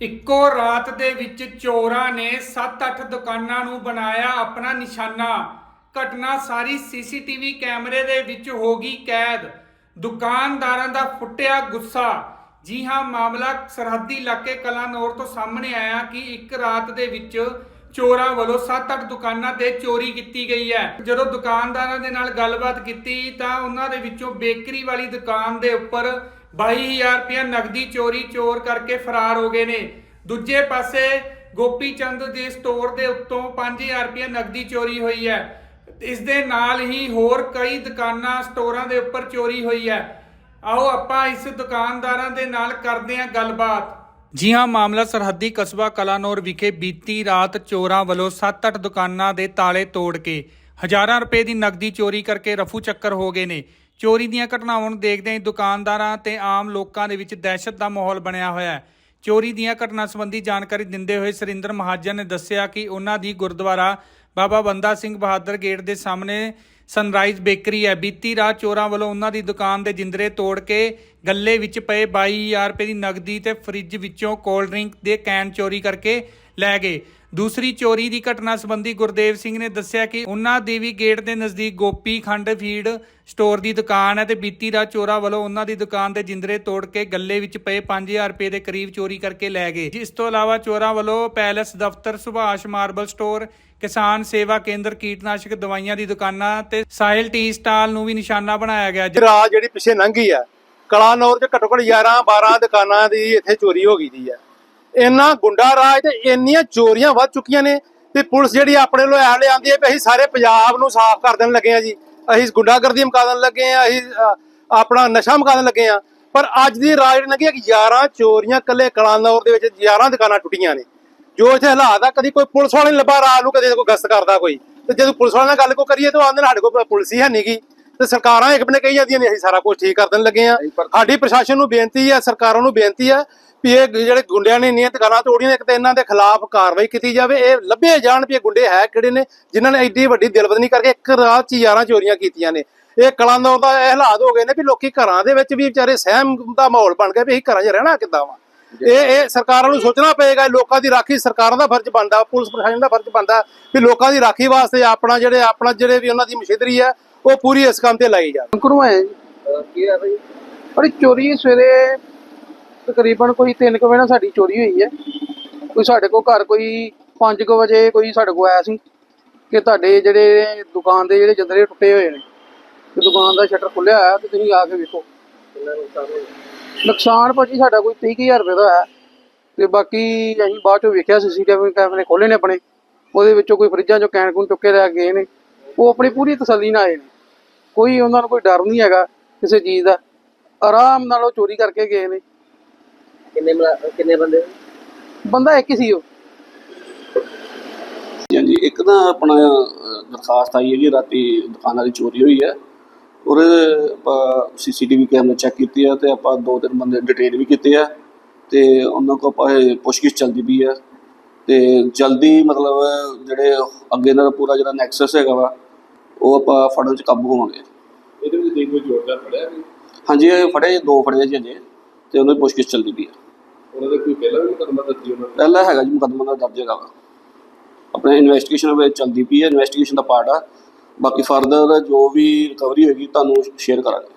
ਇੱਕੋ ਰਾਤ ਦੇ ਵਿੱਚ ਚੋਰਾਂ ਨੇ 7-8 ਦੁਕਾਨਾਂ ਨੂੰ ਬਣਾਇਆ ਆਪਣਾ ਨਿਸ਼ਾਨਾ। ਘਟਨਾ ਸਾਰੀ ਸੀਸੀਟੀਵੀ ਕੈਮਰੇ ਦੇ ਵਿੱਚ ਹੋ ਗਈ ਕੈਦ। ਦੁਕਾਨਦਾਰਾਂ ਦਾ ਫੁੱਟਿਆ ਗੁੱਸਾ। ਜੀ ਹਾਂ, ਮਾਮਲਾ ਸਰਹੱਦੀ ਇਲਾਕੇ ਕਲਾਨੌਰ ਤੋਂ ਸਾਹਮਣੇ ਆਇਆ ਕਿ ਇੱਕ ਰਾਤ ਦੇ ਵਿੱਚ ਚੋਰਾਂ ਵੱਲੋਂ 7-8 ਦੁਕਾਨਾਂ ਤੇ ਚੋਰੀ ਕੀਤੀ ਗਈ ਹੈ। ਜਦੋਂ ਦੁਕਾਨਦਾਰਾਂ ਦੇ ਨਾਲ ਗੱਲਬਾਤ ਕੀਤੀ ਤਾਂ ਉਹਨਾਂ ਦੇ ਵਿੱਚੋਂ ਬੇਕਰੀ ਵਾਲੀ ਦੁਕਾਨ ਦੇ ਉੱਪਰ 22000 ਰੁਪਇਆ ਨਗਦੀ ਚੋਰੀ ਚੋਰ ਕਰਕੇ ਫਰਾਰ ਹੋ ਗਏ ਨੇ। ਦੂਜੇ ਪਾਸੇ ਗੋਪੀ ਚੰਦ ਦੇ ਸਟੋਰ ਦੇ ਉੱਤੋਂ 5000 ਰੁਪਇਆ ਨਗਦੀ ਚੋਰੀ ਹੋਈ ਹੈ। ਇਸ ਦੇ ਨਾਲ ਹੀ ਹੋਰ ਕਈ ਦੁਕਾਨਾਂ ਸਟੋਰਾਂ ਦੇ ਉੱਪਰ ਚੋਰੀ ਹੋਈ ਹੈ। ਆਓ ਆਪਾਂ ਇਸ ਦੁਕਾਨਦਾਰਾਂ ਦੇ ਨਾਲ ਕਰਦੇ ਹਾਂ ਗੱਲਬਾਤ। ਜੀ ਹਾਂ, ਮਾਮਲਾ ਸਰਹੱਦੀ ਕਸਬਾ ਕਲਾਨੌਰ ਵਿਖੇ ਬੀਤੀ ਰਾਤ ਚੋਰਾਂ ਵੱਲੋਂ 7-8 ਦੁਕਾਨਾਂ ਦੇ ਤਾਲੇ ਤੋੜ ਕੇ ਹਜ਼ਾਰਾਂ ਰੁਪਏ ਦੀ ਨਕਦੀ ਚੋਰੀ ਕਰਕੇ ਰਫੂ ਚੱਕਰ ਹੋ ਗਏ ਨੇ। ਚੋਰੀ ਦੀਆਂ ਘਟਨਾਵਾਂ ਨੂੰ ਦੇਖਦੇ ਹੀ ਦੁਕਾਨਦਾਰਾਂ ਤੇ ਆਮ ਲੋਕਾਂ ਦੇ ਵਿੱਚ ਦਹਿਸ਼ਤ ਦਾ ਮਾਹੌਲ ਬਣਿਆ ਹੋਇਆ ਹੈ। ਚੋਰੀ ਦੀਆਂ ਘਟਨਾ ਸੰਬੰਧੀ ਜਾਣਕਾਰੀ ਦਿੰਦੇ ਹੋਏ ਸੁਰਿੰਦਰ ਮਹਾਜਨ ਨੇ ਦੱਸਿਆ ਕਿ ਉਹਨਾਂ ਦੀ ਗੁਰਦੁਆਰਾ ਬਾਬਾ ਬੰਦਾ ਸਿੰਘ ਬਹਾਦਰ ਗੇਟ ਦੇ ਸਾਹਮਣੇ ਸਨਰਾਈਜ਼ ਬੇਕਰੀ ਹੈ। ਬੀਤੀ ਰਾਤ ਚੋਰਾਂ ਵੱਲੋਂ ਉਹਨਾਂ ਦੀ ਦੁਕਾਨ ਦੇ ਜਿੰਦਰੇ ਤੋੜ ਕੇ ਗੱਲੇ ਵਿੱਚ ਪਏ 22000 ਰੁਪਏ ਦੀ ਨਗਦੀ ਤੇ ਫ੍ਰਿਜ ਵਿੱਚੋਂ ਕੋਲਡ ਡਰਿੰਕ ਦੇ ਕੈਨ ਚੋਰੀ ਕਰਕੇ ਲੈ ਗਏ। ਦੂਸਰੀ ਚੋਰੀ ਦੀ ਘਟਨਾ ਸੰਬੰਧੀ ਗੁਰਦੇਵ ਸਿੰਘ ਨੇ ਦੱਸਿਆ ਕਿ ਉਹਨਾਂ ਦੇਵੀ ਗੇਟ ਦੇ ਨਜ਼ਦੀਕ ਗੋਪੀ ਖੰਡ ਫੀਡ ਸਟੋਰ ਦੀ ਦੁਕਾਨ ਹੈ ਤੇ ਬੀਤੀ ਰਾਤ ਚੋਰਾਂ ਵੱਲੋਂ ਉਹਨਾਂ ਦੀ ਦੁਕਾਨ ਦੇ ਜਿੰਦਰੇ ਤੋੜ ਕੇ ਗੱਲੇ ਵਿੱਚ ਪਏ 5000 ਰੁਪਏ ਦੇ ਕਰੀਬ ਚੋਰੀ ਕਰਕੇ ਲੈ ਗਏ। ਜਿਸ ਤੋਂ ਇਲਾਵਾ ਚੋਰਾਂ ਵੱਲੋਂ ਪੈਲਸ ਦਫ਼ਤਰ, ਸੁਭਾਸ਼ ਮਾਰਬਲ ਸਟੋਰ, ਕਿਸਾਨ ਸੇਵਾ ਕੇਂਦਰ, ਕੀਟਨਾਸ਼ਕ ਦਵਾਈਆਂ ਦੀ ਦੁਕਾਨਾਂ ਤੇ ਸਾਇਲ ਟੀ ਸਟਾਲ ਨੂੰ ਵੀ ਨਿਸ਼ਾਨਾ ਬਣਾਇਆ ਗਿਆ। ਰਾਤ ਜਿਹੜੀ ਪਿੱਛੇ ਲੰਘੀ ਆ ਕਲਾਨੌਰ ਚ ਘੱਟੋ ਘੱਟ 11 12 ਦੁਕਾਨਾਂ ਦੀ ਇੱਥੇ ਚੋਰੀ ਹੋ ਗਈ ਦੀ ਆ ਇੰਨਾ ਗੁੰਡਾ ਰਾਜ ਤੇ ਇੰਨੀਆਂ ਚੋਰੀਆਂ ਵੱਧ ਚੁੱਕੀਆਂ ਨੇ ਤੇ ਪੁਲਿਸ ਜਿਹੜੀ ਆਪਣੇ ਵੱਲੋਂ ਐ ਲਿਆਂਦੀ ਹੈ ਵੀ ਅਸੀਂ ਸਾਰੇ ਪੰਜਾਬ ਨੂੰ ਸਾਫ਼ ਕਰ ਦੇਣ ਲੱਗੇ ਆ ਜੀ। ਅਸੀਂ ਗੁੰਡਾਗਰਦੀ ਮੁਕਾ ਦੇਣ ਲੱਗੇ ਆ ਅਸੀਂ ਆਪਣਾ ਨਸ਼ਾ ਮੁਕਾ ਦੇਣ ਲੱਗੇ ਆ ਪਰ ਅੱਜ ਦੀ ਰਾਜ ਆ ਕਿ 11 ਚੋਰੀਆਂ ਕੱਲੇ ਕਲਾਨੌਰ ਦੇ ਵਿੱਚ 11 ਦੁਕਾਨਾਂ ਟੁੱਟੀਆਂ ਨੇ। ਜੋ ਇੱਥੇ ਹਾਲਾਤ ਆ ਕਦੀ ਕੋਈ ਪੁਲਿਸ ਵਾਲਾ ਨਹੀਂ ਲੱਭਾ ਰਾਤ ਨੂੰ ਕਦੇ ਕੋਈ ਗਸ਼ਤ ਕਰਦਾ ਕੋਈ। ਤੇ ਜਦੋਂ ਪੁਲਿਸ ਵਾਲਿਆਂ ਨਾਲ ਗੱਲ ਕੋ ਕਰੀਏ ਤਾਂ ਆਂਦੇ ਨੇ ਸਾਡੇ ਕੋਲ ਪੁਲਿਸ ਹੀ ਹੈ ਨਹੀਂਗੀ ਤੇ ਸਰਕਾਰਾਂ ਇੱਕ ਬਨੇ ਕਹੀ ਜਾਂਦੀਆਂ ਨੇ ਅਸੀਂ ਸਾਰਾ ਕੁਝ ਠੀਕ ਕਰ ਦੇਣ ਲੱਗੇ ਆ ਸਾਡੀ ਪ੍ਰਸ਼ਾਸਨ ਨੂੰ ਬੇਨਤੀ ਹੈ ਸਰਕਾਰਾਂ ਨੂੰ ਬੇਨਤੀ ਹੈ ਵੀ ਇਹ ਜਿਹੜੇ ਗੁੰਡਿਆਂ ਨੇ ਇੰਨੀਆਂ ਦੁਕਾਨਾਂ ਤੋੜੀਆਂ ਇੱਕ ਤਾਂ ਇਹਨਾਂ ਦੇ ਖਿਲਾਫ ਕਾਰਵਾਈ ਕੀਤੀ ਜਾਵੇ। ਇਹ ਲੱਭੇ ਜਾਣ ਵੀ ਇਹ ਗੁੰਡੇ ਹੈ ਕਿਹੜੇ ਨੇ ਜਿਨ੍ਹਾਂ ਨੇ ਐਡੀ ਵੱਡੀ ਦਿਲਬਦਨੀ ਕਰਕੇ ਇੱਕ ਰਾਤ 'ਚ ਹੀ 11 ਚੋਰੀਆਂ ਕੀਤੀਆਂ ਨੇ। ਇਹ ਕਲਾਨੌਰ ਦਾ ਇਹ ਹਾਲਾਤ ਹੋ ਗਏ ਨੇ ਵੀ ਲੋਕੀ ਘਰਾਂ ਦੇ ਵਿੱਚ ਵੀ ਵਿਚਾਰੇ ਸਹਿਮ ਦਾ ਮਾਹੌਲ ਬਣ ਗਿਆ ਵੀ ਅਸੀਂ ਘਰਾਂ 'ਚ ਰਹਿਣਾ ਕਿੱਦਾਂ ਵਾ। ਇਹ ਇਹ ਸਰਕਾਰਾਂ ਨੂੰ ਸੋਚਣਾ ਪਏਗਾ ਲੋਕਾਂ ਦੀ ਰਾਖੀ ਸਰਕਾਰਾਂ ਦਾ ਫਰਜ਼ ਬਣਦਾ ਪੁਲਿਸ ਪ੍ਰਸ਼ਾਸਨ ਦਾ ਫਰਜ਼ ਬਣਦਾ ਵੀ ਲੋਕਾਂ ਦੀ ਰਾਖੀ ਵਾਸਤੇ ਆਪਣਾ ਜਿਹੜੇ ਆਪਣਾ ਜਿਹੜੇ ਵੀ ਉਹਨਾਂ ਦੀ ਮਸ਼ੀਨਰੀ ਹੈ ਉਹ ਪੂਰੀ ਇਸ ਕੰਮ ਤੇ ਲਾਈ ਜੀ। ਕੀ ਹੈ ਭਾਈ? ਬੜੀ ਚੋਰੀ ਸਵੇਰੇ ਤਕਰੀਬਨ ਕੋਈ 3 ਕੁ ਵਜੇ ਨਾਲ ਸਾਡੀ ਚੋਰੀ ਹੋਈ ਹੈ। ਕੋਈ ਸਾਡੇ ਕੋਲ ਘਰ ਕੋਈ 5 ਕੁ ਵਜੇ ਕੋਈ ਸਾਡੇ ਕੋਲ ਆਇਆ ਸੀ ਕਿ ਤੁਹਾਡੇ ਜਿਹੜੇ ਦੁਕਾਨ ਦੇ ਜਿਹੜੇ ਜੰਦਰੇ ਟੁੱਟੇ ਹੋਏ ਨੇ ਤੇ ਦੁਕਾਨ ਦਾ ਸ਼ਟਰ ਖੁੱਲਿਆ ਹੋਇਆ ਤੇ ਤੁਸੀਂ ਆ ਕੇ ਵੇਖੋ। ਨੁਕਸਾਨ ਹੋਇਆ? ਭਾਜੀ ਸਾਡਾ ਕੋਈ 30000 ਰੁਪਏ ਦਾ ਹੈ ਤੇ ਬਾਕੀ ਅਸੀਂ ਬਾਅਦ ਚੋਂ ਵੇਖਿਆ ਸੀਸੀਟੀਵੀ ਕੈਮਰੇ ਖੋਲੇ ਨੇ ਆਪਣੇ ਉਹਦੇ ਵਿੱਚੋਂ ਕੋਈ ਫਰਿੱਜਾਂ ਚੋਂ ਕੈਨ ਕੂਨ ਚੁੱਕ ਲੈ ਗਏ ਨੇ। ਉਹ ਆਪਣੀ ਪੂਰੀ ਤਸੱਲੀ ਨਾਲ ਆਏ ਨੇ। ਕੋਈ ਉਹਨਾਂ ਨੂੰ ਕੋਈ ਡਰ ਨਹੀਂ ਹੈਗਾ ਕਿਸੇ ਚੀਜ਼ ਦਾ। ਆਰਾਮ ਨਾਲ ਉਹ ਚੋਰੀ ਕਰਕੇ ਗਏ ਨੇ। ਕਿੰਨੇ ਮੁਲਾ- ਕਿੰਨੇ ਬੰਦੇ? ਬੰਦਾ ਇੱਕ ਹੀ ਸੀ ਉਹ। ਹਾਂਜੀ ਇੱਕ ਨਾ ਆਪਣਾ ਅਹ, ਦਰਖਾਸਤ ਆਈ ਹੈ ਜੀ ਰਾਤੀ ਦੁਕਾਨਾਂ ਦੀ ਚੋਰੀ ਹੋਈ ਹੈ। ਔਰ ਆਪਾਂ ਸੀਸੀਟੀਵੀ ਕੈਮਰੇ ਚੈੱਕ ਕੀਤੇ ਆ ਤੇ ਆਪਾਂ ਦੋ ਤਿੰਨ ਬੰਦੇ ਡਿਟੇਨ ਵੀ ਕੀਤੇ ਆ ਤੇ ਉਹਨਾਂ ਕੋਲ ਆਪਾਂ ਇਹ ਪੁੱਛਗਿੱਛ ਚੱਲਦੀ ਪਈ ਆ। ਤੇ ਜਲਦੀ ਮਤਲਬ ਜਿਹੜੇ ਅੱਗੇ ਦਾ ਪੂਰਾ ਜਿਹੜਾ ਨੈਕਸਸ ਹੈਗਾ ਵਾ ਉਹ ਆਪਾਂ ਫੜਨ ਚ ਕਾਬੂ ਹੋਵਾਂਗੇ। ਇਹਦੇ ਵਿੱਚ ਕੋਈ ਜ਼ੋਰਦਾਰ ਫੜਿਆ ਹਾਂਜੀ ਇਹ ਫੜੇ ਦੋ ਫੜੇ ਜੀ ਅਜੇ ਤੇ ਉਹਨਾਂ ਦੀ ਪੁੱਛਗਿੱਛ ਚੱਲਦੀ ਪਈ ਆ। ਉਹਨਾਂ ਦੇ ਕੋਈ ਪਹਿਲਾਂ ਵੀ ਮੁਕੱਦਮਾ ਦਰਜ ਉਹਨਾਂ ਦਾ? ਪਹਿਲਾ ਹੈਗਾ ਜੀ ਮੁਕੱਦਮਾ ਦਾ ਦਰਜ ਹੈਗਾ ਵਾ। ਆਪਣੇ ਇਨਵੈਸਟੀਗੇਸ਼ਨ ਵਿੱਚ ਚੱਲਦੀ ਪਈ ਹੈ ਇਨਵੈਸਟੀਗੇਸ਼ਨ ਦਾ ਪਾਰਟ ਆ। ਬਾਕੀ ਫਰਦਰ ਜੋ ਵੀ ਰਿਕਵਰੀ ਹੋਏਗੀ, ਤੁਹਾਨੂੰ ਸ਼ੇਅਰ ਕਰਾਂਗੇ।